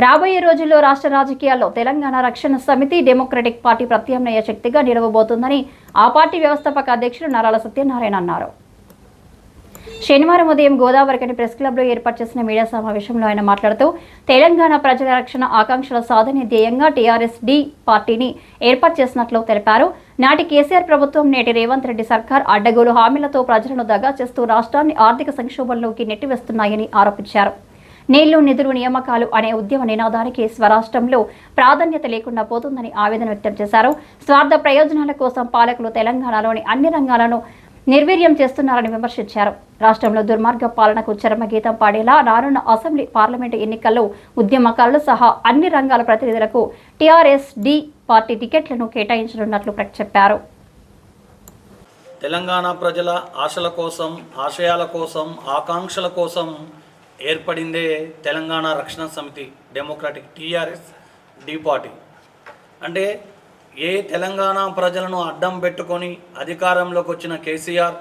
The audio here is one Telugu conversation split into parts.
రాబోయే రోజుల్లో రాష్ట్ర రాజకీయాల్లో తెలంగాణ రక్షణ సమితి డెమోక్రటిక్ పార్టీ ప్రత్యామ్నాయ శక్తిగా నిలవబోతుందని ఆ పార్టీ వ్యవస్థాపక అధ్యక్షుడు నారాల సత్యనారాయణ అన్నారు. శనివారం ఉదయం గోదావరికని ప్రెస్ క్లబ్లో ఏర్పాటు చేసిన మీడియా సమావేశంలో ఆయన మాట్లాడుతూ తెలంగాణ ప్రజల రక్షణ ఆకాంక్షల సాధనే ధ్యేయంగా టీఆర్ఎస్ డి పార్టీని ఏర్పాటు చేసినట్లు తెలిపారు. నాటి కేసీఆర్ ప్రభుత్వం నేటి రేవంత్ రెడ్డి సర్కార్ అడ్డగోలు హామీలతో ప్రజలను దగా చేస్తూ రాష్ట్రాన్ని ఆర్థిక సంక్షోభంలోకి నెట్టివేస్తున్నాయని ఆరోపించారు. నీళ్ళు నిధులు నియామకాలు అనే ఉద్యమ నినాదానికి స్వరాష్ట్రంలో ప్రాధాన్యత లేకుండా పోతుందని ఆవేదన వ్యక్తం చేశారు. స్వార్థ ప్రయోజనాల కోసం పాలకులు తెలంగాణలోని అన్ని రంగాలను నిర్వీర్యం చేస్తున్నారని విమర్శించారు. రాష్ట్రంలో దుర్మార్గ పాలనకు చరమగీతం పాడేలా రానున్న అసెంబ్లీ పార్లమెంటు ఎన్నికల్లో ఉద్యమకారులు సహా అన్ని రంగాల ప్రతినిధులకు టీఆర్ఎస్ డి పార్టీ టికెట్లను కేటాయించనున్నట్లు చెప్పారు తెలంగాణ ప్రజల ఆశల కోసం ఆశయాల కోసం ఆకాంక్షల కోసం ఏర్పడిందే తెలంగాణ రక్షణ సమితి డెమోక్రాటిక్ టీఆర్ఎస్ డి పార్టీ అంటే ఏ తెలంగాణ ప్రజలను అడ్డం పెట్టుకొని అధికారంలోకి వచ్చిన కేసీఆర్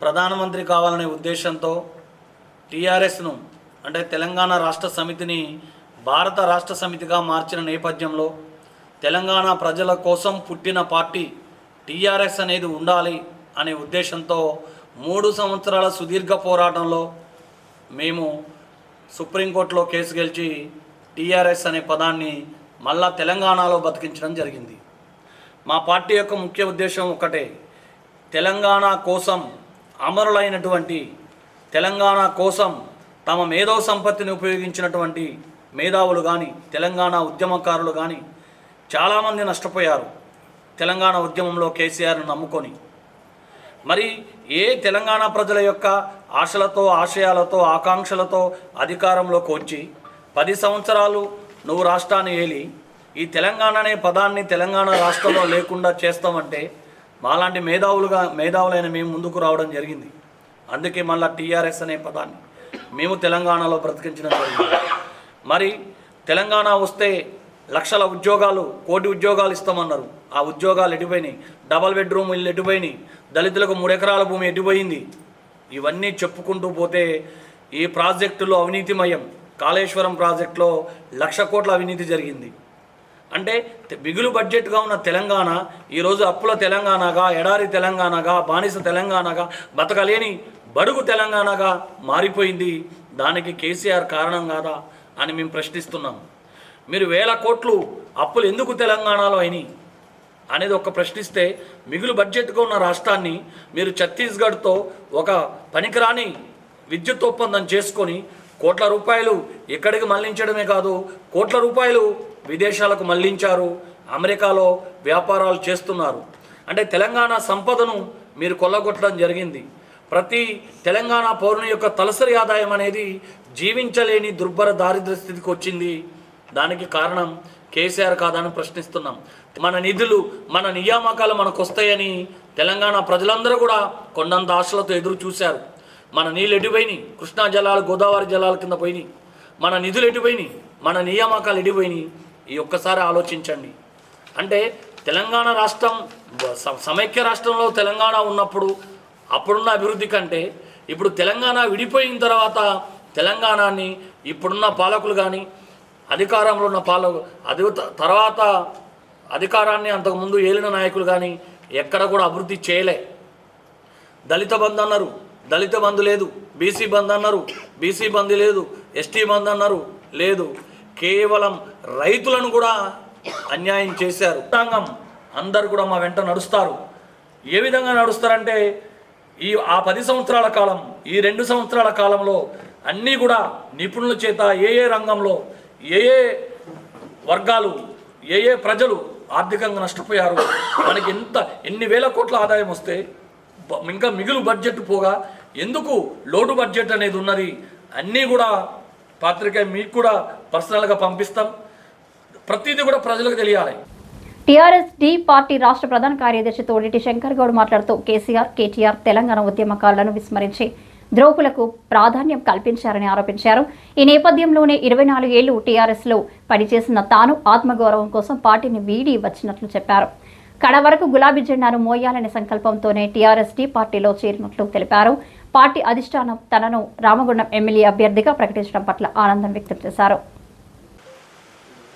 ప్రధానమంత్రి కావాలనే ఉద్దేశంతో టీఆర్ఎస్ను అంటే తెలంగాణ రాష్ట్ర సమితిని భారత రాష్ట్ర సమితిగా మార్చిన నేపథ్యంలో తెలంగాణ ప్రజల కోసం పుట్టిన పార్టీ టీఆర్ఎస్ అనేది ఉండాలి అనే ఉద్దేశంతో మూడు సంవత్సరాల సుదీర్ఘ పోరాటంలో మేము సుప్రీంకోర్టులో కేసు గెలిచి టీఆర్ఎస్ అనే పదాన్ని మళ్ళా తెలంగాణలో బతికించడం జరిగింది. మా పార్టీ యొక్క ముఖ్య ఉద్దేశం ఒకటే తెలంగాణ కోసం అమరులైనటువంటి తెలంగాణ కోసం తమ మేధో సంపత్తిని ఉపయోగించినటువంటి మేధావులు కానీ తెలంగాణ ఉద్యమకారులు కానీ చాలామంది నష్టపోయారు. తెలంగాణ ఉద్యమంలో కేసీఆర్ను నమ్ముకొని మరి ఏ తెలంగాణ ప్రజల యొక్క ఆశలతో ఆశయాలతో ఆకాంక్షలతో అధికారంలోకి వచ్చి పది సంవత్సరాలు నువ్వు రాష్ట్రాన్ని ఏలి ఈ తెలంగాణ అనే పదాన్ని తెలంగాణ రాష్ట్రంలో లేకుండా చేస్తామంటే మాలాంటి మేధావులుగా మేధావులైన మేము ముందుకు రావడం జరిగింది. అందుకే మళ్ళీ టీఆర్ఎస్ అనే పదాన్ని మేము తెలంగాణలో బ్రతికించడం జరిగింది. మరి తెలంగాణ వస్తే లక్షల ఉద్యోగాలు కోటి ఉద్యోగాలు ఇస్తామన్నారు. ఆ ఉద్యోగాలు ఎటుపోయినాయి? డబల్ బెడ్రూమ్ ఇల్లు ఎటుపోయినాయి? దళితులకు మూడు ఎకరాల భూమి ఎటుపోయింది? ఇవన్నీ చెప్పుకుంటూ పోతే ఈ ప్రాజెక్టులో అవినీతిమయం. కాళేశ్వరం ప్రాజెక్టులో లక్ష కోట్ల అవినీతి జరిగింది. అంటే మిగులు బడ్జెట్గా ఉన్న తెలంగాణ ఈరోజు అప్పుల తెలంగాణగా ఎడారి తెలంగాణగా బానిస తెలంగాణగా బతకలేని బడుగు తెలంగాణగా మారిపోయింది. దానికి కేసీఆర్ కారణం కాదా అని మేము ప్రశ్నిస్తున్నాం. మీరు వేల కోట్లు అప్పులు ఎందుకు తెలంగాణలో అయినాయి? అనేది ఒక ప్రశ్నిస్తే మిగులు బడ్జెట్గా ఉన్న రాష్ట్రాన్ని మీరు ఛత్తీస్గఢ్తో ఒక పనికిరాని విద్యుత్ ఒప్పందం చేసుకొని కోట్ల రూపాయలు ఇక్కడికి మళ్ళించడమే కాదు కోట్ల రూపాయలు విదేశాలకు మళ్ళించారు అమెరికాలో వ్యాపారాలు చేస్తున్నారు. అంటే తెలంగాణ సంపదను మీరు కొల్లగొట్టడం జరిగింది. ప్రతి తెలంగాణ పౌరుని యొక్క తలసరి ఆదాయం అనేది జీవించలేని దుర్భర దారిద్ర్య స్థితికి వచ్చింది. దానికి కారణం కేసీఆర్ కాదని ప్రశ్నిస్తున్నాం. మన నిధులు మన నియామకాలు మనకు వస్తాయని తెలంగాణ ప్రజలందరూ కూడా కొండంత ఆశలతో ఎదురు చూశారు. మన నీళ్ళు ఎటుపోయినాయి కృష్ణా జలాలు గోదావరి జలాల కింద పోయినాయి. మన నిధులు ఎటుపోయినాయి మన నియామకాలు ఎడిపోయినాయి ఈ ఒక్కసారి ఆలోచించండి. అంటే తెలంగాణ రాష్ట్రం స- సమైక్య రాష్ట్రంలో తెలంగాణ ఉన్నప్పుడు అప్పుడున్న అభివృద్ధి కంటే ఇప్పుడు తెలంగాణ విడిపోయిన తర్వాత తెలంగాణని ఇప్పుడున్న పాలకులు కానీ అధికారంలో ఉన్న పాలకు అది తర్వాత అధికారాన్ని అంతకుముందు ఏలిన నాయకులు కానీ ఎక్కడ కూడా అభివృద్ధి చేయలే. దళిత బంధు అన్నారు దళిత బంధు లేదు బీసీ బంధు అన్నారు బీసీ బంధు లేదు ఎస్టీ బంధు అన్నారు లేదు. కేవలం రైతులను కూడా అన్యాయం చేశారు. రైతాంగం అందరు కూడా మా వెంట నడుస్తారు. ఏ విధంగా నడుస్తారంటే ఈ ఆ పది సంవత్సరాల కాలం ఈ రెండు సంవత్సరాల కాలంలో అన్నీ కూడా నిపుణుల చేత ఏ ఏ రంగంలో ఏ ఏ వర్గాలు ఏ ఏ ప్రజలు ఆర్థికంగా నష్టపోయారు. మనకి ఎంత ఎన్ని వేల కోట్ల ఆదాయం వస్తే ఇంకా మిగులు బడ్జెట్ పోగా ఎందుకు లోటు బడ్జెట్ అనేది ఉన్నది? అన్నీ కూడా పాత్రిక మీకు కూడా పర్సనల్గా పంపిస్తాం. ప్రతిదీ కూడా ప్రజలకు తెలియాలి. టీఆర్ఎస్ డి పార్టీ రాష్ట్ర ప్రధాన కార్యదర్శి తోడిటి శంకర్ గౌడ్ మాట్లాడుతూ కేసీఆర్ కేటీఆర్ తెలంగాణ ఉద్యమకారులను విస్మరించి ద్రోహులకు ప్రాధాన్యం కల్పించారని ఆరోపించారు. ఈ నేపథ్యంలోనే ఇరవై నాలుగేళ్ళు టీఆర్ఎస్లో పనిచేసిన తాను ఆత్మగౌరవం కోసం పార్టీని వీడి వచ్చినట్లు చెప్పారు. కడ వరకు గులాబీ జెండాను మోయాలనే సంకల్పంతోనే టీఆర్ఎస్ డి పార్టీలో చేరినట్లు తెలిపారు. పార్టీ అధిష్టానం తనను రామగుండం ఎమ్మెల్యే అభ్యర్థిగా ప్రకటించడం పట్ల ఆనందం వ్యక్తం చేశారు.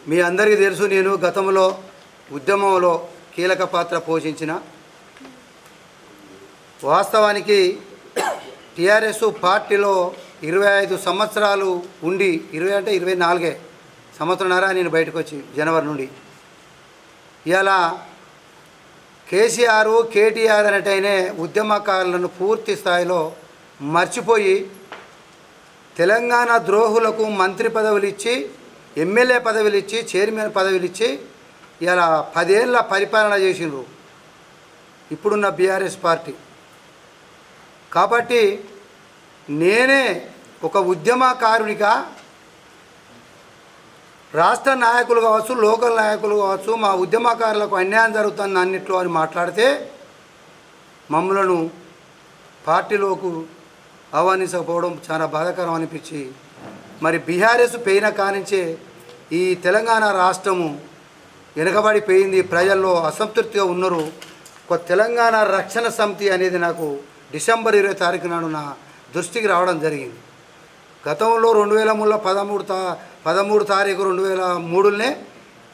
మీ అందరికీ తెలుసు నేను గతంలో ఉద్యమంలో కీలక పాత్ర పోషించిన. వాస్తవానికి టీఆర్ఎస్ పార్టీలో ఇరవై ఐదు సంవత్సరాలు ఉండి ఇరవై అంటే ఇరవై నాలుగే సంవత్సరంన్నర నేను బయటకు వచ్చి జనవరి నుండి. ఇలా కేసీఆర్ కేటీఆర్ అనేటైనే ఉద్యమకారులను పూర్తి స్థాయిలో మర్చిపోయి తెలంగాణ ద్రోహులకు మంత్రి పదవులు ఇచ్చి ఎమ్మెల్యే పదవులు ఇచ్చి చైర్మన్ పదవులు ఇచ్చి ఇలా పదేళ్ళ పరిపాలన చేసిండ్రు. ఇప్పుడున్న బీఆర్ఎస్ పార్టీ. కాబట్టి నేనే ఒక ఉద్యమకారునిగా రాష్ట్ర నాయకులు కావచ్చు లోకల్ నాయకులు కావచ్చు మా ఉద్యమకారులకు అన్యాయం జరుగుతుంది అన్నిట్లో అని మాట్లాడితే మమ్మలను పార్టీలోకి ఆహ్వానించకపోవడం చాలా బాధాకరం అనిపించి మరి బీఆర్ఎస్ పోయిన కానించే ఈ తెలంగాణ రాష్ట్రము వెనుకబడిపోయింది ప్రజల్లో అసంతృప్తిగా ఉన్నారు. ఒక తెలంగాణ రక్షణ సమితి అనేది నాకు డిసెంబర్ ఇరవై తారీఖు నాడు నా దృష్టికి రావడం జరిగింది. గతంలో రెండు వేల మూడులో పదమూడు తా పదమూడు తారీఖు రెండు వేల మూడులోనే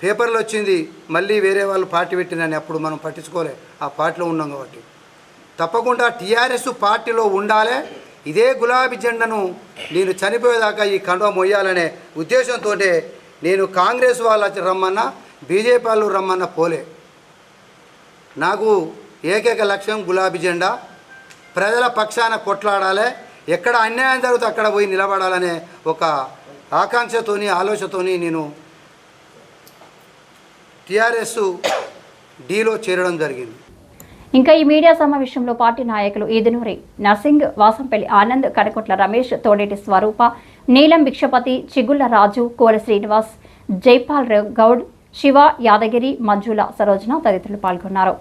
పేపర్లు వచ్చింది. మళ్ళీ వేరే వాళ్ళు పార్టీ పెట్టినని అప్పుడు మనం పట్టించుకోలే. ఆ పార్టీలో ఉన్నాం కాబట్టి. తప్పకుండా టీఆర్ఎస్ పార్టీలో ఉండాలి. ఇదే గులాబీ జెండను నేను చనిపోయేదాకా ఈ కండువ మొయ్యాలనే ఉద్దేశంతో నేను కాంగ్రెస్ వాళ్ళు రమ్మన్నా బీజేపీ వాళ్ళు రమ్మన్నా పోలే. నాకు ఏకైక లక్ష్యం గులాబీ జెండా. ప్రజల పక్షాన కొట్లాడాలి. ఎక్కడ అన్యాయం జరుగుతే అక్కడ పోయి నిలబడాలనే ఒక ఆకాంక్షతోని ఆలోచనతోని నేను టీఆర్ఎస్ డీలో చేరడం జరిగింది. ఇంకా ఈ మీడియా సమావేశంలో పార్టీ నాయకులు ఈదునూరి నర్సింగ్ వాసంపల్లి ఆనంద్ కడకొట్ల రమేష్ తోడేటి స్వరూప నీలం భిక్షపతి చిగుళ్ళ రాజు కోర శ్రీనివాస్ జైపాల్ గౌడ్ శివ యాదగిరి మంజుల సరోజన తదితరులు పాల్గొన్నారు.